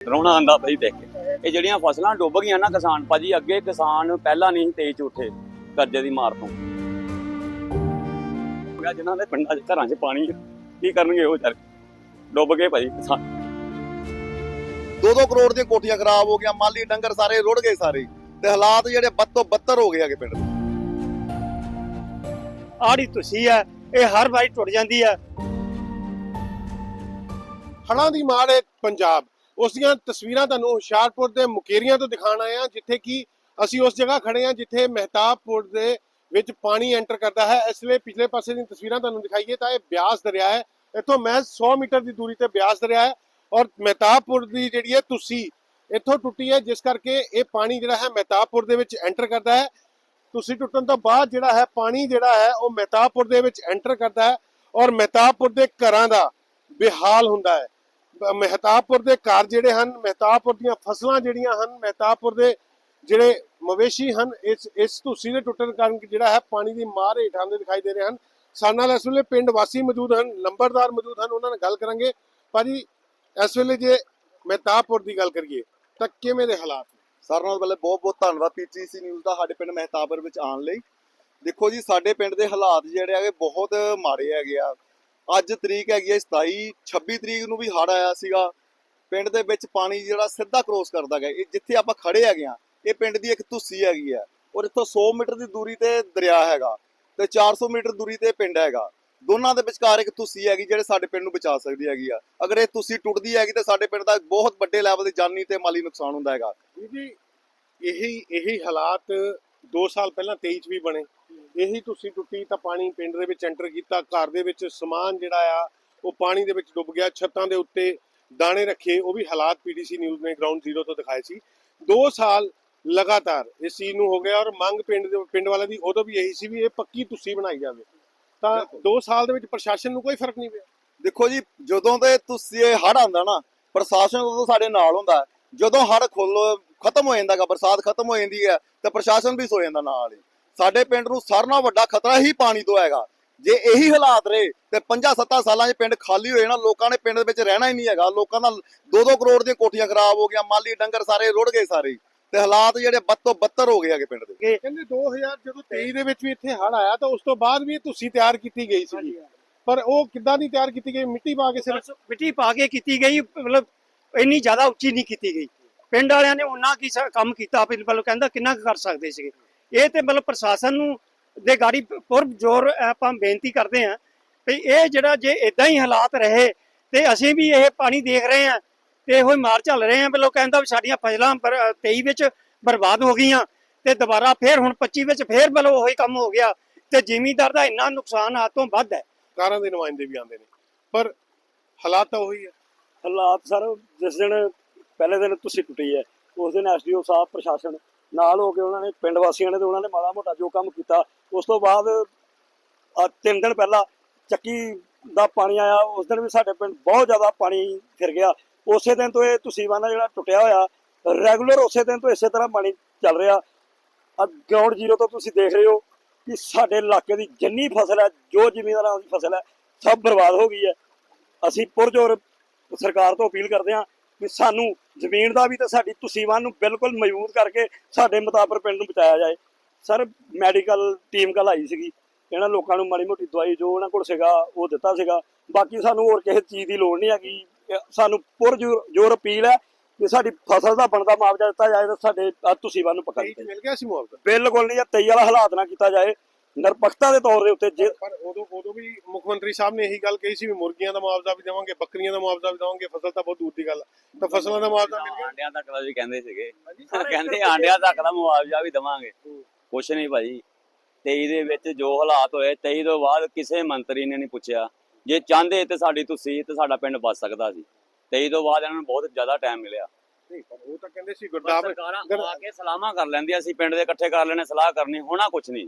ਰੋਣਾ ਆਂਦਾ ਭਾਈ ਦੇਖ ਕੇ। ਇਹ ਜਿਹੜੀਆਂ ਫਸਲਾਂ ਡੁੱਬ ਗਈਆਂ ਨਾ ਕਿਸਾਨ ਭਾਜੀ ਅੱਗੇ ਕਿਸਾਨ ਪਹਿਲਾਂ ਨਹੀਂ ਤੇਜ਼ ਉੱਠੇ ਕਰਜ਼ੇ ਦੀ ਮਾਰ ਤੋਂ। ਮੈਂ ਜਿਨ੍ਹਾਂ ਦੇ ਪਿੰਡਾਂ 'ਚ ਘਰਾਂ 'ਚ ਪਾਣੀ ਆ, ਕੀ ਕਰਨਗੇ ਉਹ ਚੱਲ ਡੁੱਬ ਗਏ ਭਾਈ ਕਿਸਾਨ। 2-2 ਕਰੋੜ ਦੀਆਂ ਕੋਠੀਆਂ ਖਰਾਬ ਹੋ ਗਈਆਂ ਮਾਲੀ ਡੰਗਰ ਸਾਰੇ ਰੁੜ ਗਏ ਸਾਰੇ ਤੇ ਹਾਲਾਤ ਜਿਹੜੇ ਬੱਦ ਤੋਂ ਬੱਤਰ ਹੋ ਗਏ ਹੈਗੇ ਪਿੰਡ ਦੇ। ਆੜੀ ਤੁਸੀਂ ਹੈ ਇਹ ਹਰ ਵਾਰੀ ਟੁੱਟ ਜਾਂਦੀ ਹੈ ਹੜ੍ਹਾਂ ਦੀ ਮਾਰ ਹੈ ਪੰਜਾਬ। ਉਸ ਦੀਆਂ ਤਸਵੀਰਾਂ ਤੁਹਾਨੂੰ ਹੁਸ਼ਿਆਰਪੁਰ ਦੇ ਮੁਕੇਰੀਆਂ ਤੋਂ ਦਿਖਾਣ ਆਏ ਹਾਂ, ਜਿੱਥੇ ਕਿ ਅਸੀਂ ਉਸ ਜਗ੍ਹਾ ਖੜੇ ਹਾਂ ਜਿੱਥੇ ਮਹਿਤਾਬਪੁਰ ਦੇ ਵਿੱਚ ਪਾਣੀ ਐਂਟਰ ਕਰਦਾ ਹੈ। ਇਸ ਲਈ ਪਿਛਲੇ ਪਾਸੇ ਦੀਆਂ ਤਸਵੀਰਾਂ ਤੁਹਾਨੂੰ ਦਿਖਾਈਏ ਤਾਂ ਇਹ ਬਿਆਸ ਦਰਿਆ ਹੈ। ਇੱਥੋਂ ਮਹਿਜ਼ 100 ਮੀਟਰ ਦੀ ਦੂਰੀ ਤੇ ਬਿਆਸ ਦਰਿਆ ਹੈ ਔਰ ਮਹਿਤਾਬਪੁਰ ਦੀ ਜਿਹੜੀ ਹੈ ਤੁਸੀਂ ਇੱਥੋਂ ਟੁੱਟੀ ਹੈ, ਜਿਸ ਕਰਕੇ ਇਹ ਪਾਣੀ ਜਿਹੜਾ ਹੈ ਮਹਿਤਾਬਪੁਰ ਦੇ ਵਿੱਚ ਐਂਟਰ ਕਰਦਾ ਹੈ। ਤੁਸੀਂ ਟੁੱਟਣ ਤੋਂ ਬਾਅਦ ਜਿਹੜਾ ਹੈ ਪਾਣੀ ਜਿਹੜਾ ਹੈ ਉਹ ਮਹਿਤਾਬਪੁਰ ਦੇ ਵਿੱਚ ਐਂਟਰ ਕਰਦਾ ਹੈ ਔਰ ਮਹਿਤਾਬਪੁਰ ਦੇ ਘਰਾਂ ਦਾ ਬੇਹਾਲ ਹੁੰਦਾ ਹੈ। ਮਹਿਤਾਬਪੁਰ ਦੇ ਘਰ ਜਿਹੜੇ ਹਨ, ਮਹਿਤਾਬਪੁਰ ਦੀਆਂ ਫਸਲਾਂ ਜਿਹੜੀਆਂ ਹਨ, ਮਹਿਤਾਬਪੁਰ ਦੇ ਜਿਹੜੇ ਮਵੇਸ਼ੀ ਹਨ, ਇਸ ਇਸ ਧੁੱਸੀ ਦੇ ਟੁੱਟਣ ਕਾਰਨ ਜਿਹੜਾ ਹੈ ਪਾਣੀ ਦੀ ਮਾਰ ਹੇਠ ਆਉਂਦੇ ਦਿਖਾਈ ਦੇ ਰਹੇ ਹਨ। ਸਾਡੇ ਨਾਲ ਇਸ ਵੇਲੇ ਪਿੰਡ ਵਾਸੀ ਮੌਜੂਦ ਹਨ ਲੰਬਰਦਾਰ ਮੌਜੂਦ ਹਨ, ਉਹਨਾਂ ਨਾਲ ਗੱਲ ਕਰਾਂਗੇ। ਭਾਜੀ, ਇਸ ਵੇਲੇ ਜੇ ਮਹਿਤਾਬਪੁਰ ਦੀ ਗੱਲ ਕਰੀਏ, ਤਾਂ ਕਿਵੇਂ ਦੇ ਹਾਲਾਤ ਨੇ? ਸਾਰਿਆਂ ਨਾਲ ਪਹਿਲੇ ਬਹੁਤ ਬਹੁਤ ਧੰਨਵਾਦ ਪੀਟੀਸੀ ਨਿਊਜ਼ ਦਾ ਸਾਡੇ ਪਿੰਡ ਮਹਿਤਾਬਰ ਵਿੱਚ ਆਉਣ ਲਈ। ਦੇਖੋ ਜੀ, ਸਾਡੇ ਪਿੰਡ ਦੇ ਹਾਲਾਤ ਜਿਹੜੇ ਹੈਗੇ ਬਹੁਤ ਮਾੜੇ ਹੈਗੇ ਆ। ਅੱਜ ਤਰੀਕ ਹੈਗੀ ਹੈ 27 26 ਤਰੀਕ ਨੂੰ ਵੀ ਹੜ੍ਹ ਆਇਆ ਸੀਗਾ। ਪਿੰਡ ਦੇ ਵਿੱਚ ਪਾਣੀ ਜਿਹੜਾ ਸਿੱਧਾ ਕ੍ਰੋਸ ਕਰਦਾ ਗਿਆ। ਇਹ ਜਿੱਥੇ ਆਪਾਂ ਖੜੇ ਹੈਗੇ ਆ ਇਹ ਪਿੰਡ ਦੀ ਇੱਕ ਧੁੱਸੀ ਹੈਗੀ ਹੈ। ਔਰ ਇੱਥੋਂ 100 ਮੀਟਰ ਦੀ ਦੂਰੀ ਤੇ ਦਰਿਆ ਹੈਗਾ ਤੇ 400 ਮੀਟਰ ਦੂਰੀ ਤੇ ਪਿੰਡ ਹੈਗਾ। ਦੋਨਾਂ ਦੇ ਵਿਚਕਾਰ ਇੱਕ ਧੁੱਸੀ ਹੈਗੀ ਜਿਹੜੇ ਸਾਡੇ ਪਿੰਡ ਨੂੰ ਬਚਾ ਸਕਦੀ ਹੈਗੀ ਆ। ਅਗਰ ਇਹ ਧੁੱਸੀ ਟੁੱਟਦੀ ਹੈਗੀ ਤਾਂ ਸਾਡੇ ਪਿੰਡ ਦਾ ਬਹੁਤ ਵੱਡੇ ਲੈਵਲ ਦੇ ਜਾਨੀ ਤੇ ਮਾਲੀ ਨੁਕਸਾਨ ਹੁੰਦਾ ਹੈਗਾ। ਵੀਰ ਜੀ, ਇਹੀ ਇਹੀ ਹਾਲਾਤ 2 ਸਾਲ ਪਹਿਲਾਂ 23 ਚ ਵੀ ਬਣੇ। ਇਹੀ ਤੁਸੀਂ ਟੁੱਟੀ ਤਾਂ ਪਾਣੀ ਪਿੰਡ ਦੇ ਵਿੱਚ ਐਂਟਰ ਕੀਤਾ ਘਰ ਦੇ ਵਿੱਚ ਸਮਾਨ ਜਿਹੜਾ ਆ ਉਹ ਪਾਣੀ ਦੇ ਵਿੱਚ ਡੁੱਬ ਗਿਆ ਛੱਤਾਂ ਦੇ ਉੱਤੇ ਦਾਣੇ ਰੱਖੇ ਉਹ ਵੀ ਹਾਲਾਤ ਪੀਡੀਸੀ ਨਿਊਜ਼ ਨੇ ਗਰਾਊਂਡ ਜ਼ੀਰੋ ਤੋਂ ਦਿਖਾਏ ਸੀ। 2 ਸਾਲ ਲਗਾਤਾਰ ਇਸ ਚੀਜ਼ ਨੂੰ ਹੋ ਗਿਆ ਔਰ ਮੰਗ ਪਿੰਡ ਦੇ ਪਿੰਡ ਵਾਲਿਆਂ ਦੀ ਉਦੋਂ ਵੀ ਇਹੀ ਸੀ ਵੀ ਇਹ ਪੱਕੀ ਤੁਸੀਂ ਬਣਾਈ ਜਾਵੇ। ਤਾਂ 2 ਸਾਲ ਦੇ ਵਿੱਚ ਪ੍ਰਸ਼ਾਸਨ ਨੂੰ ਕੋਈ ਫ਼ਰਕ ਨਹੀਂ ਪਿਆ। ਦੇਖੋ ਜੀ ਜਦੋਂ ਤੇ ਤੁਸੀਂ ਇਹ ਹੜ ਆਉਂਦਾ ਨਾ ਪ੍ਰਸ਼ਾਸਨ ਉਦੋਂ ਸਾਡੇ ਨਾਲ ਹੁੰਦਾ। ਜਦੋਂ ਹੜ ਖੁੱਲ ਖਤਮ ਹੋ ਜਾਂਦਾਗਾ ਬਰਸਾਤ ਖਤਮ ਹੋ ਜਾਂਦੀ ਹੈ ਤੇ ਪ੍ਰਸ਼ਾਸਨ ਵੀ ਸੋ ਜਾਂਦਾ ਨਾਲ ਹੀ। ਸਾਡੇ ਪਿੰਡ ਨੂੰ ਸਾਰਿਆਂ ਨਾਲੋਂ ਵੱਡਾ ਖਤਰਾ ਹੀ ਪਾਣੀ ਤੋਂ ਹੈਗਾ। ਜੇ ਇਹੀ ਹਾਲਾਤ ਰਹੇ ਤੇ 5-7 ਸਾਲਾਂ 'ਚ ਪਿੰਡ ਖਾਲੀ ਹੋਏ ਨਾ ਲੋਕਾਂ ਨੇ ਪਿੰਡ ਦੇ ਵਿੱਚ ਰਹਿਣਾ ਹੀ ਨਹੀਂ ਹੈਗਾ। ਲੋਕਾਂ ਦਾ 2-2 ਕਰੋੜ ਦੀਆਂ ਕੋਠੀਆਂ ਖਰਾਬ ਹੋ ਗਈਆਂ ਮਾਲੀ ਡੰਗਰ ਸਾਰੇ ਰੁੜ ਗਏ ਸਾਰੇ। ਤੇ ਹਾਲਾਤ ਜਿਹੜੇ ਬੱਦ ਤੋਂ ਬੱਤਰ ਹੋ ਗਏ ਹੈਗੇ ਪਿੰਡ ਦੇ। ਕਹਿੰਦੇ 2000 ਜਦੋਂ 23 ਦੇ ਵਿੱਚ ਵੀ ਇੱਥੇ ਹੜ ਆਇਆ ਤਾਂ ਉਸ ਤੋਂ ਬਾਅਦ ਵੀ ਤੁਸੀਂ ਤਿਆਰ ਕੀਤੀ ਗਈ ਸੀ। ਪਰ ਉਹ ਕਿੱਦਾਂ ਦੀ ਤਿਆਰ ਕੀਤੀ ਗਈ? ਮਿੱਟੀ ਪਾ ਕੇ ਸਿਰਫ ਮਿੱਟੀ ਪਾ ਕੇ ਕੀਤੀ ਗਈ ਮਤਲਬ ਇੰਨੀ ਜ਼ਿਆਦਾ ਉੱਚੀ ਨਹੀਂ ਕੀਤੀ ਗਈ। ਪਿੰਡ ਵਾਲਿਆਂ ਨੇ ਉਹਨਾਂ ਕੀ ਕੰਮ ਕੀਤਾ ਮਤਲਬ ਕਹਿੰਦਾ ਕਿੰਨਾ ਕੁ ਕਰ ਸਕਦੇ ਸੀਗੇ। ਇਹ ਤੇ ਮਤਲਬ ਪ੍ਰਸ਼ਾਸਨ ਨੂੰ ਦੇ ਗਾੜੀ ਪੁਰ ਜ਼ੋਰ ਆਪਾਂ ਬੇਨਤੀ ਕਰਦੇ ਹਾਂ ਵੀ ਇਹ ਜਿਹੜਾ ਜੇ ਇਦਾਂ ਹੀ ਹਾਲਾਤ ਰਹੇ ਤੇ ਅਸੀਂ ਵੀ ਇਹ ਪਾਣੀ ਦੇਖ ਰਹੇ ਹਾਂ ਤੇ ਇਹੋ ਹੀ ਮਾਰ ਚੱਲ ਰਹੇ ਹਾਂ ਮਤਲਬ ਕਹਿੰਦਾ ਵੀ ਸਾਡੀਆਂ ਫਸਲਾਂ ਬਰ- 23 ਵਿੱਚ ਬਰਬਾਦ ਹੋ ਗਈਆਂ ਤੇ ਦੁਬਾਰਾ ਫੇਰ ਹੁਣ 25 ਵਿੱਚ ਫੇਰ ਮਤਲਬ ਉਹੀ ਕੰਮ ਹੋ ਗਿਆ ਤੇ ਜ਼ਿਮੀਂਦਾਰ ਦਾ ਇੰਨਾ ਨੁਕਸਾਨ ਆ ਤੋਂ ਵੱਧ ਹੈ। ਕਾਰਾਂ ਦੇ ਨੁਮਾਇੰਦੇ ਵੀ ਆਉਂਦੇ ਨੇ ਪਰ ਹਾਲਾਤ ਤਾਂ ਉਹੀ ਹੈ। ਹਾਲਾਤ ਸਰ ਜਿਸ ਦਿਨ ਪਹਿਲੇ ਦਿਨ ਤੁਸੀਂ ਟੁੱਟੀ ਹੈ ਉਸ ਦਿਨ ਐਸਡੀਓ ਸਾਹਿਬ ਪ੍ਰਸ਼ਾਸਨ ਨਾਲ ਹੋ ਕੇ ਉਹਨਾਂ ਨੇ ਪਿੰਡ ਵਾਸੀਆਂ ਨੇ ਤੇ ਉਹਨਾਂ ਨੇ ਮਾੜਾ ਮੋਟਾ ਜੋ ਕੰਮ ਕੀਤਾ, ਉਸ ਤੋਂ ਬਾਅਦ ਆ ਤਿੰਨ ਦਿਨ ਪਹਿਲਾਂ ਚੱਕੀ ਦਾ ਪਾਣੀ ਆਇਆ, ਉਸ ਦਿਨ ਵੀ ਸਾਡੇ ਪਿੰਡ ਬਹੁਤ ਜ਼ਿਆਦਾ ਪਾਣੀ ਫਿਰ ਗਿਆ। ਉਸੇ ਦਿਨ ਤੋਂ ਇਹ ਤੁਸੀਂ ਵਾਨਾ ਜਿਹੜਾ ਟੁੱਟਿਆ ਹੋਇਆ ਰੈਗੂਲਰ ਉਸੇ ਦਿਨ ਤੋਂ ਇਸੇ ਤਰ੍ਹਾਂ ਪਾਣੀ ਚੱਲ ਰਿਹਾ। ਆ ਗਰਾਊਂਡ ਜ਼ੀਰੋ ਤੋਂ ਤੁਸੀਂ ਦੇਖ ਰਹੇ ਹੋ ਕਿ ਸਾਡੇ ਇਲਾਕੇ ਦੀ ਜਿੰਨੀ ਫਸਲ ਹੈ, ਜੋ ਜ਼ਿਮੀਂਦਾਰਾਂ ਦੀ ਫਸਲ ਹੈ, ਸਭ ਬਰਬਾਦ ਹੋ ਗਈ ਹੈ। ਅਸੀਂ ਪੁਰਜੋਰ ਸਰਕਾਰ ਤੋਂ ਅਪੀਲ ਕਰਦੇ ਹਾਂ ਕਿ ਸਾਨੂੰ ਜ਼ਮੀਨ ਦਾ ਵੀ ਤੇ ਸਾਡੀ ਤੁਸੀਵਾਨ ਨੂੰ ਬਿਲਕੁਲ ਮਜ਼ਬੂਤ ਕਰਕੇ ਸਾਡੇ ਮੁਤਾਬਕ ਪਿੰਡ ਨੂੰ ਬਚਾਇਆ ਜਾਏ। ਸਰ ਮੈਡੀਕਲ ਟੀਮ ਕੱਲ੍ਹ ਆਈ ਸੀਗੀ। ਇਹਨਾਂ ਲੋਕਾਂ ਨੂੰ ਮਾੜੀ ਮੋਟੀ ਦਵਾਈ ਜੋ ਉਹਨਾਂ ਕੋਲ ਸੀਗਾ ਉਹ ਦਿੱਤਾ ਸੀਗਾ। ਬਾਕੀ ਸਾਨੂੰ ਹੋਰ ਕਿਸੇ ਚੀਜ਼ ਦੀ ਲੋੜ ਨਹੀਂ ਹੈਗੀ। ਸਾਨੂੰ ਪੁਰਜੋਰ ਜੋਰ ਅਪੀਲ ਹੈ ਕਿ ਸਾਡੀ ਫਸਲ ਦਾ ਬਣਦਾ ਮੁਆਵਜ਼ਾ ਦਿੱਤਾ ਜਾਏ ਤੇ ਸਾਡੇ ਤੁਸੀਵਾਨ ਨੂੰ ਪਕੜ 23 ਚ ਮਿਲ ਗਿਆ ਸੀ ਮੁਆਵਜ਼ਾ? ਬਿਲਕੁਲ ਨਹੀਂ ਇਹ ਤੇਈ ਵਾਲਾ ਹਾਲਾਤ ਨਾ ਕੀਤਾ ਜਾਏ। ਨਿਰਪੱਖਤਾ ਦੇ ਤੌਰ ਦੇ ਉੱਤੇ ਜੇ ਪਰ ਉਦੋਂ ਉਦੋਂ ਵੀ ਮੁੱਖ ਮੰਤਰੀ ਸਾਹਿਬ ਨੇ ਇਹੀ ਗੱਲ ਕਹੀ ਸੀ ਵੀ ਮੁਰਗੀਆਂ ਦਾ ਮੁਆਵਜ਼ਾ ਵੀ ਦੇਵਾਂਗੇ ਬੱਕਰੀਆਂ ਦਾ ਮੁਆਵਜ਼ਾ ਵੀ ਦੇਵਾਂਗੇ ਫਸਲ ਤਾਂ ਬਹੁਤ ਦੂਰ ਦੀ ਗੱਲ। ਤਾਂ ਫਸਲਾਂ ਦਾ ਮੁਆਵਜ਼ਾ ਮਿਲ ਗਿਆ? ਆਂਡਿਆਂ ਤੱਕ ਦਾ ਵੀ ਕਹਿੰਦੇ ਸੀਗੇ। ਕਹਿੰਦੇ ਆਂਡਿਆਂ ਤੱਕ ਦਾ ਮੁਆਵਜ਼ਾ ਵੀ ਦਵਾਂਗੇ। ਕੁਛ ਨਹੀਂ ਭਾਜੀ। 23 ਦੇ ਵਿੱਚ ਜੋ ਹਾਲਾਤ ਹੋਏ 23 ਤੋਂ ਬਾਅਦ ਕਿਸੇ ਮੰਤਰੀ ਨੇ ਨਹੀਂ ਪੁੱਛਿਆ। ਜੇ ਚਾਹੁੰਦੇ ਤੇ ਸਾਡੀ ਤੁਸੀਂ ਤੇ ਸਾਡਾ ਪਿੰਡ ਬਚ ਸਕਦਾ ਸੀ। 23 ਤੋਂ ਬਾਅਦ ਇਹਨਾਂ ਨੂੰ ਬਹੁਤ ਜ਼ਿਆਦਾ ਟਾਈਮ ਮਿਲਿਆ। ਨਹੀਂ ਪਰ ਉਹ ਤਾਂ ਕਹਿੰਦੇ ਸੀ ਗੁਰਦਾਬ ਸਰਕਾਰਾਂ ਆ ਕੇ ਸਲਾਹਾਂ ਕਰ ਲੈਂਦੀਆਂ ਸੀ ਪਿੰਡ ਦੇ ਇਕੱਠੇ ਕਰ ਲੈਣੇ ਸਲਾਹ ਕਰਨੀ ਹੋਣਾ ਕੁਛ ਨਹੀਂ।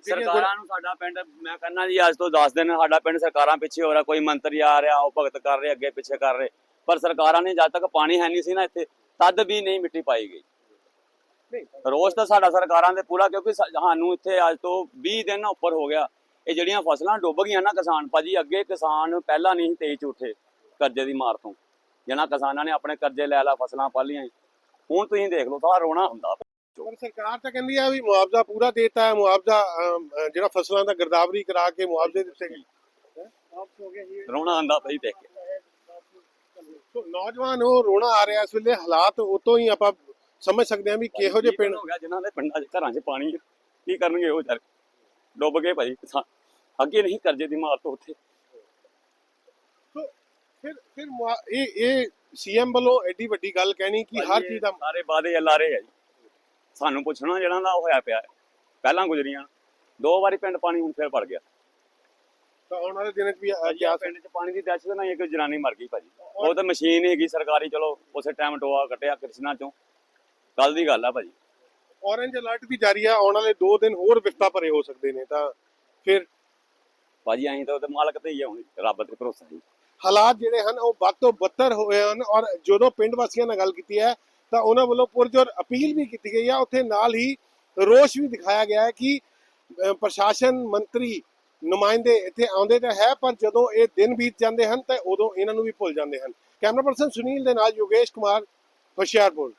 ਸਰਕਾਰਾਂ ਨੂੰ ਸਾਡਾ ਪਿੰਡ ਮੈਂ ਕਹਿੰਦਾ ਜੀ ਅੱਜ ਤੋਂ 10 ਦਿਨ ਸਾਡਾ ਪਿੰਡ ਸਰਕਾਰਾਂ ਪਿੱਛੇ ਹੋ ਰਿਹਾ ਕੋਈ ਮੰਤਰੀ ਆ ਰਿਹਾ ਉਹ ਭਗਤ ਕਰ ਰਹੇ ਅੱਗੇ ਪਿੱਛੇ ਕਰ ਰਹੇ। ਪਰ ਸਰਕਾਰਾਂ ਨੇ ਜਦ ਤੱਕ ਪਾਣੀ ਹੈ ਨਹੀਂ ਸੀ ਨਾ ਇੱਥੇ ਤਦ ਵੀ ਨਹੀਂ ਮਿੱਟੀ ਪਾਈ ਗਈ। ਰੋਜ਼ ਤਾਂ ਸਾਡਾ ਸਰਕਾਰਾਂ ਦੇ ਪੂਰਾ ਕਿਉਂਕਿ ਸਾਨੂੰ ਇੱਥੇ ਅੱਜ ਤੋਂ 20 ਦਿਨ ਉੱਪਰ ਹੋ ਗਿਆ। ਇਹ ਜਿਹੜੀਆਂ ਫਸਲਾਂ ਡੁੱਬ ਗਈਆਂ ਨਾ ਕਿਸਾਨ ਭਾਜੀ ਅੱਗੇ ਕਿਸਾਨ ਪਹਿਲਾਂ ਨਹੀਂ ਤੇਜ਼ ਉੱਠੇ ਕਰਜ਼ੇ ਦੀ ਮਾਰ ਤੋਂ। ਜਿਹਨਾਂ ਕਿਸਾਨਾਂ ਨੇ ਆਪਣੇ ਕਰਜ਼ੇ ਲੈ ਲਾ ਫਸਲਾਂ ਪਾਲੀਆਂ ਹੁਣ ਤੁਸੀਂ ਦੇਖ ਲਓ ਸਾਰਾ ਰੋਣਾ ਹੁੰਦਾ। ਪਰ ਸਰਕਾਰ ਤਾਂ ਕਹਿੰਦੀ ਆ ਵੀ ਮੁਆਵਜ਼ਾ ਪੂਰਾ ਦੇਤਾ ਹੈ ਮੁਆਵਜ਼ਾ ਜਿਹੜਾ ਫਸਲਾਂ ਦਾ ਗਿਰਦਾਵਰੀ ਕਰਾ ਕੇ ਮੁਆਵਜ਼ੇ ਦਿੱਤੇ ਗਏ। ਰੋਣਾ ਆਉਂਦਾ ਪਈ ਦੇਖ ਕੇ। ਸੋ ਨੌਜਵਾਨ ਉਹ ਰੋਣਾ ਆ ਰਿਹਾ ਇਸ ਵੇਲੇ ਹਾਲਾਤ ਉਤੋਂ ਹੀ ਆਪਾਂ ਸਮਝ ਸਕਦੇ ਹਾਂ ਵੀ ਕਿਹੋ ਜਿਹੇ ਪਿੰਡ ਹੋ ਗਿਆ ਜਿਨ੍ਹਾਂ ਦੇ ਪਿੰਡਾਂ 'ਚ ਘਰਾਂ 'ਚ ਪਾਣੀ। ਕੀ ਕਰਨਗੇ ਉਹ ਵਿਚਾਰੇ? ਡੁੱਬ ਗਏ ਭਾਈ ਕਿਸਾਨ ਅੱਗੇ ਨਹੀਂ ਕਰਜ਼ੇ ਦੀ ਮਾਰ ਤੋਂ ਉੱਥੇ। ਫਿਰ ਫਿਰ ਇਹ ਇਹ ਸੀਐਮ ਵੱਲੋਂ ਐਡੀ ਵੱਡੀ ਗੱਲ ਕਹਿਣੀ ਕਿ ਹਰ ਚੀਜ਼ ਦਾ ਸਾਰੇ ਵਾਦੇ ਲਾਰੇ ਆ ਜੀ। ਸਾਨੂੰ ਪੁੱਛਣਾ ਜਿਹੜਾ ਦਾ ਹੋਇਆ ਪਿਆ ਹੈ। ਪਹਿਲਾਂ ਗੁਜ਼ਰੀਆਂ ਦੋ ਵਾਰੀ ਪਿੰਡ ਪਾਣੀ ਹੁਣ ਫੇਰ ਭਰ ਗਿਆ। ਤਾਂ ਆਉਣ ਵਾਲੇ ਦਿਨਾਂ 'ਚ ਵੀ ਕਿਆ ਆਹ ਪਿੰਡ 'ਚ ਪਾਣੀ ਦੀ ਦਹਿਸ਼ਤ ਨਾਲ ਇੱਕ ਜਨਾਨੀ ਮਰ ਗਈ ਭਾਜੀ। ਉਹ ਤਾਂ ਮਸ਼ੀਨ ਹੈਗੀ ਸਰਕਾਰੀ ਚਲੋ ਉਸੇ ਟਾਈਮ ਟੋਆ ਕੱਟਿਆ ਕ੍ਰਿਸ਼ਨਾ ਚੋਂ। ਕੱਲ ਦੀ ਗੱਲ ਆ ਭਾਜੀ। ਔਰੇਂਜ ਅਲਰਟ ਵੀ ਜਾਰੀ ਆ ਆਉਣ ਵਾਲੇ 2 ਦਿਨ ਹੋਰ ਵਿਫਤਾ ਭਰੇ ਹੋ ਸਕਦੇ ਨੇ ਤਾਂ ਫਿਰ ਭਾਜੀ ਅਸੀਂ ਤਾਂ ਉਹਦੇ ਮਾਲਕ ਤੇ ਹੀ ਆ ਹੁਣ ਰੱਬ ਤੇ ਭਰੋਸਾ ਹੀ ਹਾਲਾਤ ਜਿਹੜੇ ਹਨ ਉਹ ਵੱਧ ਤੋਂ ਬੱਤਰ ਹੋਏ ਹਨ ਔਰ ਜਦੋਂ ਪਿੰਡ ਵਾਸੀਆਂ ਨਾਲ ਗੱਲ ਕੀਤੀ ਹੈ ਤਾਂ ਉਹਨਾਂ ਵੱਲੋਂ ਪੁਰਜੋਰ ਅਪੀਲ ਵੀ ਕੀਤੀ ਗਈ ਆ। ਉੱਥੇ ਨਾਲ ਹੀ ਰੋਸ਼ ਵੀ ਦਿਖਾਇਆ ਗਿਆ ਹੈ ਕਿ ਪ੍ਰਸ਼ਾਸਨ ਮੰਤਰੀ ਨੁਮਾਇੰਦੇ ਇੱਥੇ ਆਉਂਦੇ ਤਾਂ ਹੈ, ਪਰ ਜਦੋਂ ਇਹ ਦਿਨ ਬੀਤ ਜਾਂਦੇ ਹਨ ਤਾਂ ਉਦੋਂ ਇਹਨਾਂ ਨੂੰ ਵੀ ਭੁੱਲ ਜਾਂਦੇ ਹਨ। ਕੈਮਰਾ ਪਰਸਨ ਸੁਨੀਲ ਦੇ ਨਾਲ ਯੋਗੇਸ਼ ਕੁਮਾਰ, ਹੁਸ਼ਿਆਰਪੁਰ।